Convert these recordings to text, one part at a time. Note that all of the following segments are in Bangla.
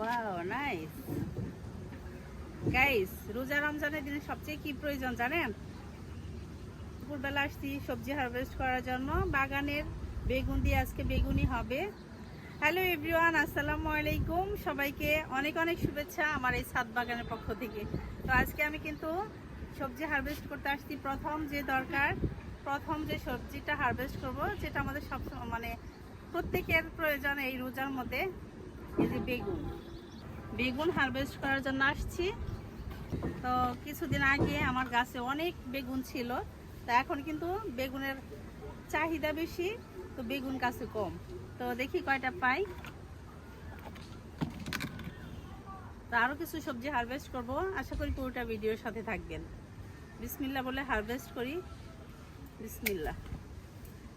ওয়াও নাইস গাইস রোজা রমজানের দিনে সবচেয়ে কি প্রয়োজন জানেন? দুপুরবেলা আসছি সবজি হারভেস্ট করার জন্য। বাগানের বেগুন দিয়ে আজকে বেগুনি হবে। হ্যালো এভরিওয়ান আসসালামু আলাইকুম। সবাইকে অনেক অনেক শুভেচ্ছা আমার এই ছাদ বাগানের পক্ষ থেকে। তো আজকে আমি কিন্তু সবজি হারভেস্ট করতে আসছি। প্রথম যে দরকার, প্রথম যে সবজিটা হারভেস্ট করব, যেটা আমাদের সব মানে প্রত্যেকের প্রয়োজন এই রোজার মধ্যে, এই যে বেগুন। বেগুন হারভেস্ট করার জন্য আসছি। তো কিছুদিন আগে আমার গাছে অনেক বেগুন ছিল, তা এখন কিন্তু বেগুনের চাহিদা বেশি, তো বেগুন গাছে কম। তো দেখি কয়টা পাই। তো আরও কিছু সবজি হারভেস্ট করব, আশা করি পুরোটা ভিডিওর সাথে থাকবেন। বিসমিল্লা বলে হারভেস্ট করি। বিসমিল্লা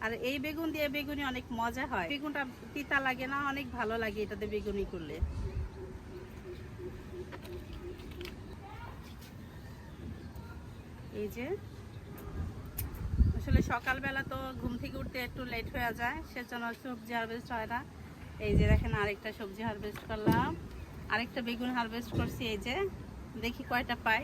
আর এই বেগুন দিয়ে বেগুনি অনেক মজা হয়। বেগুনটা তিতা লাগে না, অনেক ভালো লাগে এটাতে বেগুনি করলে। এই যে। আসলে সকালবেলা তো ঘুম থেকে উঠতে একটু লেট হয়ে যায়, সেজন্য সবজি হারভেস্ট হয় না। এই যে দেখেন আরেকটা সবজি হারভেস্ট করলাম। আরেকটা বেগুন হারভেস্ট করছি, এই যে। দেখি কয়টা পাই।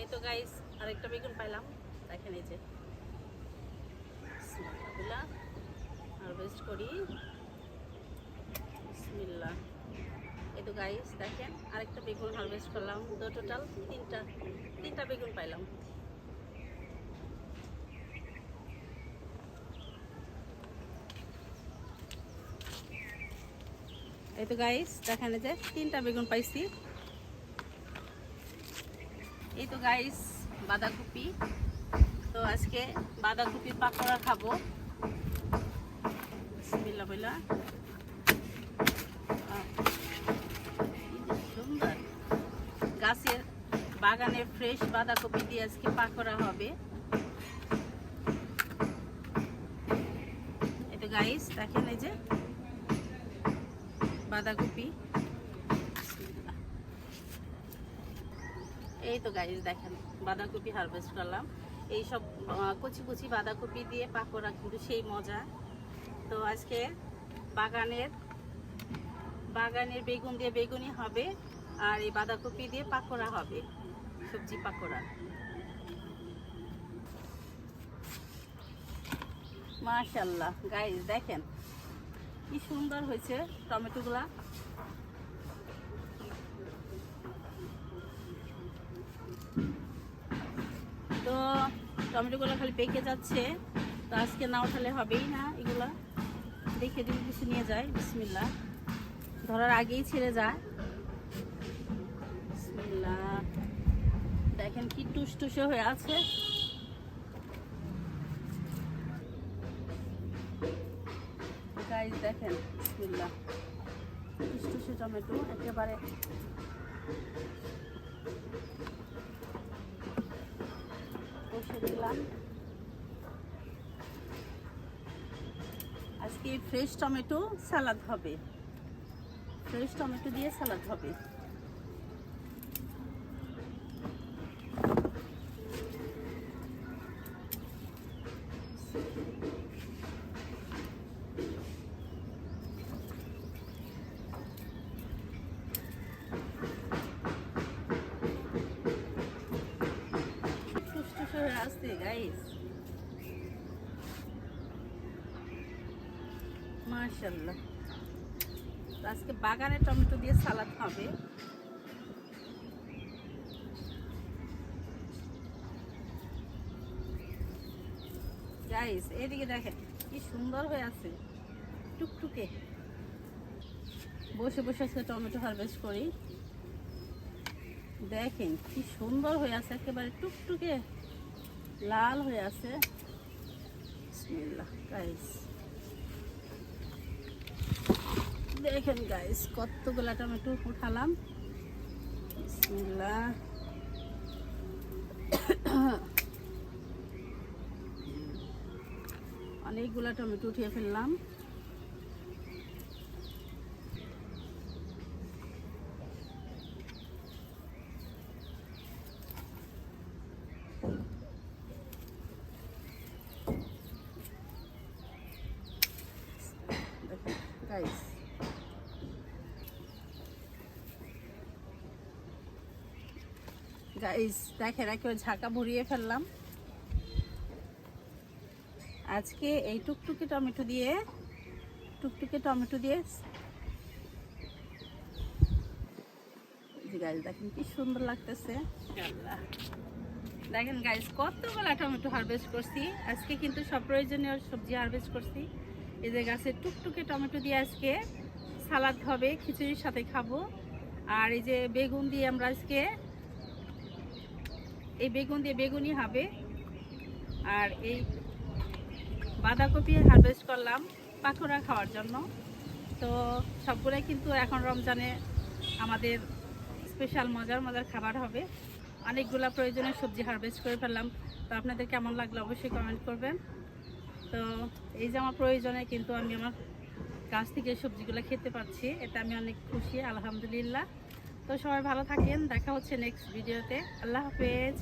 এই তো গাইস আরেকটা বেগুন পাইলাম। দেখেন এই যে। বিসমিল্লাহ হারভেস্ট করি। বিসমিল্লাহ। এই গাইস দেখেন আরেকটা বেগুন হারভেস্ট করলাম। তো টোটাল তিনটা তিনটা বেগুন পাইলাম। এই তো গাইস দেখেন যে তিনটা বেগুন পাইছি। এই তো গাইস বাঁধাকপি। তো আজকে বাঁধাকপি পাকোড়া খাব। সুন্দর। গাছের বাগানের ফ্রেশ বাঁধাকপি দিয়ে আজকে পাকোড়া হবে। তো গাইস দেখেন এই যে বাঁধাকপি। এই তো গাইস দেখেন, বাঁধাকপি হারভেস্ট করলাম। এই সব কচি কচি বাঁধাকপি দিয়ে পাকোড়া কিন্তু সেই মজা। তো আজকে বাগানের বাগানের বেগুন দিয়ে বেগুনি হবে, আর এই বাঁধাকপি দিয়ে পাকোড়া হবে, সবজি পাকোড়া। মাশাল্লাহ গাইস দেখেন কি সুন্দর হয়েছে টমেটোগুলা। তো টমেটোগুলো খালি পেকে যাচ্ছে। তো আজকে না উঠালে হবেই না এগুলা। দেখে যদি কিছু নিয়ে যায় বিসমিল্লা ধরার আগেই ছেড়ে যায়। দেখেন কি টুসটুসে হয়ে আছে। দেখেন বিসমিল্লা টুসটুসে টমেটো, একেবারে আজকে ফ্রেশ টমেটো সালাদ হবে। ফ্রেশ টমেটো দিয়ে সালাদ হবে টুসটুসে হয়ে গাইস এদিকে দেখেন, কি সুন্দর হয়ে আছে। টুকটুকে। বসে বসে আজকে টমেটো হারভেস্ট করি। দেখেন, কি সুন্দর হয়ে আছে, একেবারে টুকটুকে। লাল হয়ে আছে। গাইস দেখেন গাইস কতগুলা টমেটো উঠালাম। অনেকগুলা টমেটো উঠিয়ে ফেললাম। গাইস গাইস দেখে রাখি ঝাঁকা ভরিয়ে ফেললাম। আজকে এই টুকটুকি টমেটো দিয়ে, টুকটুকে টমেটো দিয়ে গাইস দেখেন কি সুন্দর লাগতেছে। দেখেন গাছ কতগুলা টমেটো হারভেস্ট করছি। আজকে কিন্তু সব প্রয়োজনীয় সবজি হারভেস্ট করছি। এই যে গাছের টুকটুকে টমেটো দিয়ে আজকে সালাদ হবে, খিচুড়ির সাথে খাব। আর এই যে বেগুন দিয়ে আমরা আজকে, এই বেগুন দিয়ে বেগুনি হবে। আর এই বাঁধাকপি হারভেস্ট করলাম পাকোড়া খাওয়ার জন্য। তো সবগুলোই কিন্তু এখন রমজানে আমাদের স্পেশাল মজার মজার খাবার হবে। অনেকগুলা প্রয়োজনীয় সবজি হারভেস্ট করে ফেললাম। তো আপনাদের কেমন লাগল অবশ্যই কমেন্ট করবেন। এই যে আমার প্রয়োজনে কিন্তু আমি আমার গাছ থেকে সবজিগুলো খেতে পাচ্ছি এটা আমি অনেক খুশি, আলহামদুলিল্লাহ। তো সবাই ভালো থাকেন, দেখা হচ্ছে নেক্সট ভিডিওতে আল্লাহ হাফেজ।